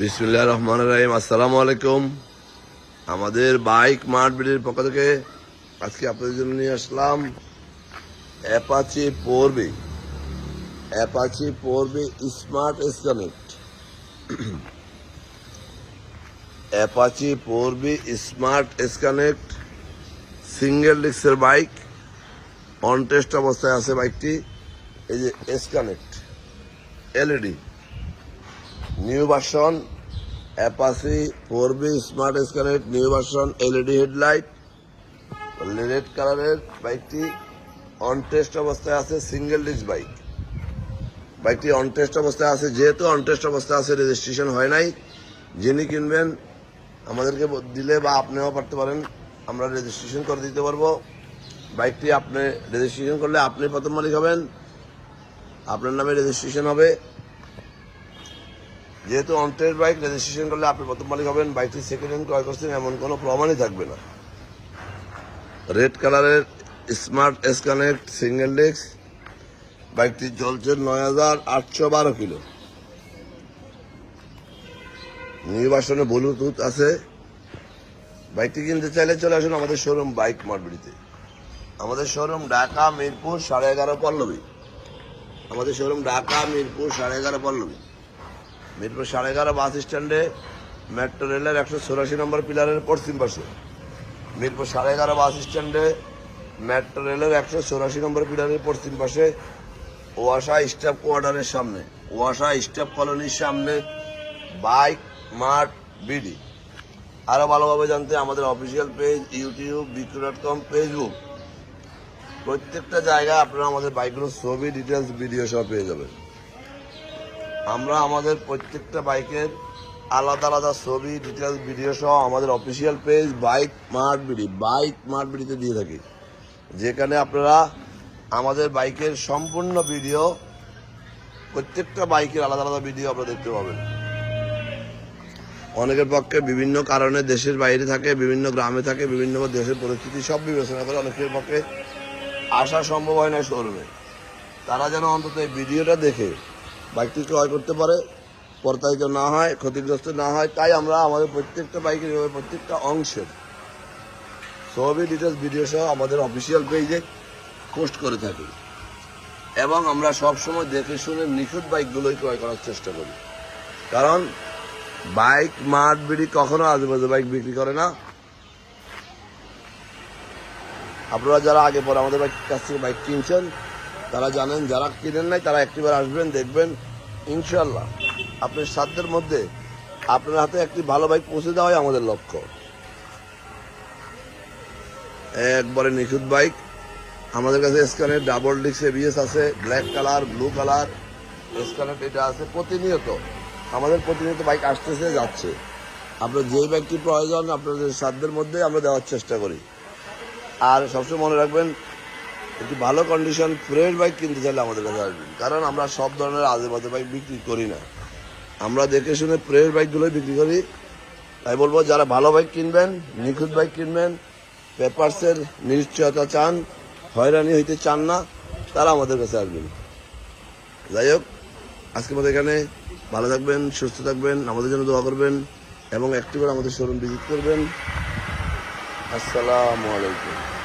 বিসমুল্লাহ রহমান রাহিম। আসসালামু আলাইকুম আমাদের বাইক মার্ট বিডির পক্ষ থেকে আজকে আপনাদের জন্য নিয়ে আসলাম অ্যাপাচি পড়বে অ্যাপাচি পড়বে স্মার্ট এস কানেক্ট অ্যাপাচি পড়বে স্মার্ট এস কানেক্ট সিঙ্গেল ডিস্কের বাইক। অন টেস্ট অবস্থায় আছে বাইকটি। এই যে S connect LED. New version Apache four B smart স্কানেট new version, LED headlight red কালারের বাইকটি অন টেস্ট অবস্থায় আছে, সিঙ্গেল ডিস্ক বাইক। বাইকটি অন টেস্ট অবস্থায় আছে, যেহেতু অন টেস্ট অবস্থায় আছে, রেজিস্ট্রেশন হয় নাই। যিনি কিনবেন, আমাদেরকে দিলে বা আপনিও পারতে পারেন, আমরা রেজিস্ট্রেশন করে দিতে পারব। বাইকটি আপনি রেজিস্ট্রেশন করলে আপনি প্রথম মালিক হবেন, আপনার নামে রেজিস্ট্রেশন হবে। যেহেতু অন্টের বাইক রেজিস্ট্রেশন করলে আপনি প্রথম মালিক হবেন বাইকটি সেকেন্ড হ্যান্ড ক্রয় করছেন, এমন কোনো প্রমাণই থাকবে না। রেড কালারের smart S connect single disc বাইকটি চলছে নয় হাজার আটশো বারো কিলো। নির্বাসনে ব্লুটুথ আছে। বাইকটি কিনতে চাইলে চলে আসুন আমাদের শোরুম বাইক মার্বিড়িতে আমাদের শোরুম ঢাকা, মিরপুর, সাড়ে এগারো পল্লবী। আমাদের শোরুম ঢাকা, মিরপুর, সাড়ে এগারো পল্লবী। মিরপুর সাড়ে এগারো বাস স্ট্যান্ডে মেট্রো রেলের একশো চৌরাশি নম্বর পিলারের পশ্চিম পাশে। মিরপুর সাড়ে এগারো বাস স্ট্যান্ডে মেট্রো রেলের একশো চৌরাশি নম্বর পিলারের পশ্চিম পাশে ওয়াসা স্টাফ কোয়ার্টারের সামনে। ওয়াসা স্টাফ কলোনির সামনে বাইক, মাঠ, বিডি। আরও ভালোভাবে জানতে আমাদের official page, YouTube, Bikroy dot com, Facebook. প্রত্যেকটা জায়গায় আপনারা আমাদের বাইকগুলোর ছবি ডিটেলস ভিডিও সব পেয়ে যাবেন। আমরা আমাদের প্রত্যেকটা বাইকের আলাদা আলাদা ছবি ডিটেলস ভিডিও সহ আমাদের official page bike mart BD bike mart বিডিতে দিয়ে থাকি। যেখানে আপনারা আমাদের বাইকের সম্পূর্ণ ভিডিও প্রত্যেকটা বাইকের আলাদা আলাদা ভিডিও আপনারা দেখতে পাবেন। অনেকের পক্ষে বিভিন্ন কারণে দেশের বাইরে থাকে, বিভিন্ন গ্রামে থাকে, বিভিন্ন দেশের পরিস্থিতি, সব বিবেচনা করে অনেকের পক্ষে আসা সম্ভব হয় না শোরুমে। তারা যেন অন্তত এই ভিডিওটা দেখে বাইকটি ক্রয় করতে পারে প্রতারিত না হয়, ক্ষতিগ্রস্ত না হয়, তাই আমরা আমাদের প্রত্যেকটা বাইকের প্রত্যেকটা অংশের সবই ডিটেলস ভিডিও সহ আমাদের অফিসিয়াল পেজে পোস্ট করে থাকি। এবং আমরা সব সময় দেখে শুনে নিখুঁত বাইকগুলোই ক্রয় করার চেষ্টা করি। কারণ বাইক মাঠ বিড়ি কখনো আজেবাজে বাইক বিক্রি করে না। আপনারা যারা আগে পরে আমাদের বাইক কাছ থেকে বাইক কিনছেন তারা জানেন, যারা কিনেন নাই, তারা একটিবার আসবেন, দেখবেন ইনশাল্লাহ আপনার সাধ্যের মধ্যে আপনার হাতে একটি ভালো বাইক পৌঁছে দেওয়াই আমাদের লক্ষ্য। একবারে নিখুঁত বাইক আমাদের কাছে স্ক্যানের ডাবল ডিস্ক এবিএস আছে ব্ল্যাক কালার ব্লু কালার স্ক্যানের এটা আছে প্রতিনিয়ত। আমাদের প্রতিনিয়ত বাইক আসতেছে, যাচ্ছে। আপনার যেই বাইকটি প্রয়োজন, আপনাদের সাধ্যের মধ্যে আমরা দেওয়ার চেষ্টা করি। আর সবসময় মনে রাখবেন একটি ভালো কন্ডিশন ফ্রেশ বাইক কিনতে চাইলে আমাদের কাছে আসবেন। কারণ আমরা সব ধরনের আজে বাজে বাইক বিক্রি করি না। আমরা দেখে শুনে ফ্রেশ বাইকগুলোই বিক্রি করি। তাই বলব, যারা ভালো বাইক কিনবেন, নিখুঁত বাইক কিনবেন পেপারসের নিশ্চয়তা চান, হয়রানি হইতে চান না, তারা আমাদের কাছে আসবেন। যাই হোক, আজকের মতো এখানে ভালো থাকবেন, সুস্থ থাকবেন, আমাদের জন্য দোয়া করবেন এবং একটি করে আমাদের শোরুম ভিজিট করবেন। আসসালামু আলাইকুম।